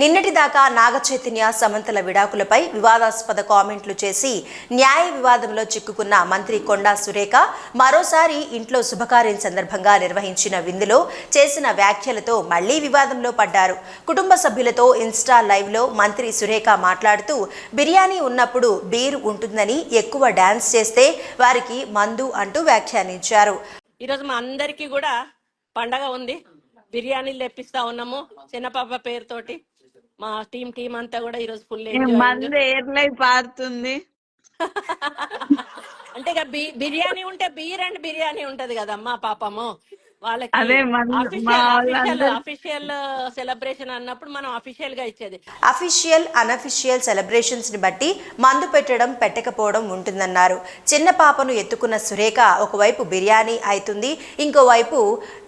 నిన్నటి దాకా నాగ చైతన్య సమంతల విడాకులపై వివాదాస్పద కామెంట్లు చేసి న్యాయ వివాదంలో చిక్కుకున్న మంత్రి కొండా సురేఖ మరోసారి ఇంట్లో శుభకార్యం సందర్భంగా నిర్వహించిన విందులో చేసిన వ్యాఖ్యలతో మళ్ళీ వివాదంలో పడ్డారు. కుటుంబ సభ్యులతో ఇన్స్టా లైవ్లో మంత్రి సురేఖ మాట్లాడుతూ బిర్యానీ ఉన్నప్పుడు బీర్ ఉంటుందని ఎక్కువ డాన్స్ చేస్తే వారికి మందు అంటూ వ్యాఖ్యానించారు. ఈరోజు మా అందరికి కూడా పండగ ఉంది. బిర్యానీలు తెప్పిస్తా ఉన్నాము చిన్న పాప పేరుతోటి. మా టీం టీం అంతా కూడా ఈరోజు ఫుల్ మంది పారుతుంది? అంటే ఇక బిర్యానీ ఉంటే బీర్ అండ్ బిర్యానీ ఉంటది కదమ్మా పాపము. వాళ్ళకి అఫీషియల్ సెలబ్రేషన్ అన్నప్పుడు మనం అఫీషియల్గా ఇచ్చేది. అఫీషియల్ అనఫిషియల్ సెలబ్రేషన్స్ని బట్టి మందు పెట్టడం పెట్టకపోవడం ఉంటుందన్నారు. చిన్న పాపను ఎత్తుకున్న సురేఖ ఒకవైపు బిర్యానీ అవుతుంది ఇంకోవైపు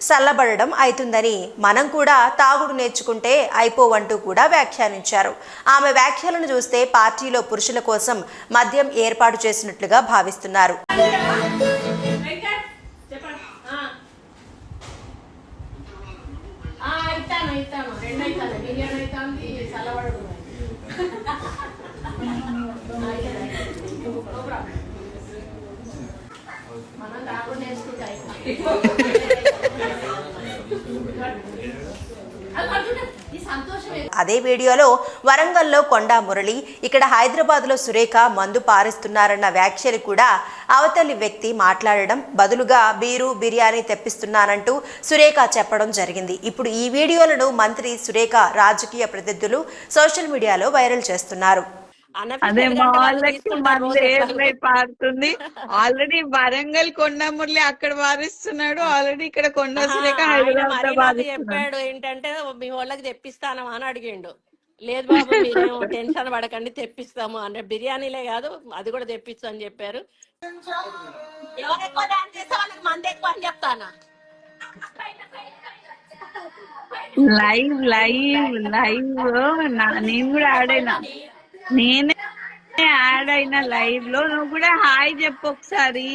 చల్లబడడం అవుతుందని మనం కూడా తాగుడు నేర్చుకుంటే అయిపోవంటూ కూడా వ్యాఖ్యానించారు. ఆమె వ్యాఖ్యలను చూస్తే పార్టీలో పురుషుల కోసం మద్యం ఏర్పాటు చేసినట్లుగా భావిస్తున్నారు. చల్లబడదు. మనం తాగుడు నేర్చుకుంటే ఈ సంతోషం అదే వీడియోలో వరంగల్లో కొండా మురళి ఇక్కడ హైదరాబాద్లో సురేఖ మందు పారిస్తున్నారన్న వ్యాఖ్యలు కూడా అవతలి వ్యక్తి మాట్లాడడం బదులుగా బీరు బిర్యానీ తెప్పిస్తున్నానంటూ సురేఖ చెప్పడం జరిగింది. ఇప్పుడు ఈ వీడియోలను మంత్రి సురేఖ రాజకీయ ప్రతినిధులు సోషల్ మీడియాలో వైరల్ చేస్తున్నారు. అదే మా వాళ్ళకి ఎయిర్లై పారుతుంది? ఆల్రెడీ వరంగల్ కొండ మురళి అక్కడ వారిస్తున్నాడు ఆల్రెడీ ఇక్కడ కొండ హైదరాబాద్ చెప్పాడు ఏంటంటే మీ వాళ్ళకి తెప్పిస్తాను అని అడిగిండు. లేదు బాబు మీరు టెన్షన్ పడకండి తెప్పిస్తాము అంటే బిర్యానీలే కాదు అది కూడా తెప్పిస్తాం అని చెప్పారు. ఎవరు ఎక్కువ డాన్స్ చేస్తే వాళ్ళకి మంది ఎక్కువ అని చెప్తానా లైవ్ లైవ్ లైవ్ నేను కూడా అయినా నేనే యాడ్ అయిన లైవ్లో నువ్వు కూడా హాయ్ చెప్పు ఒకసారి.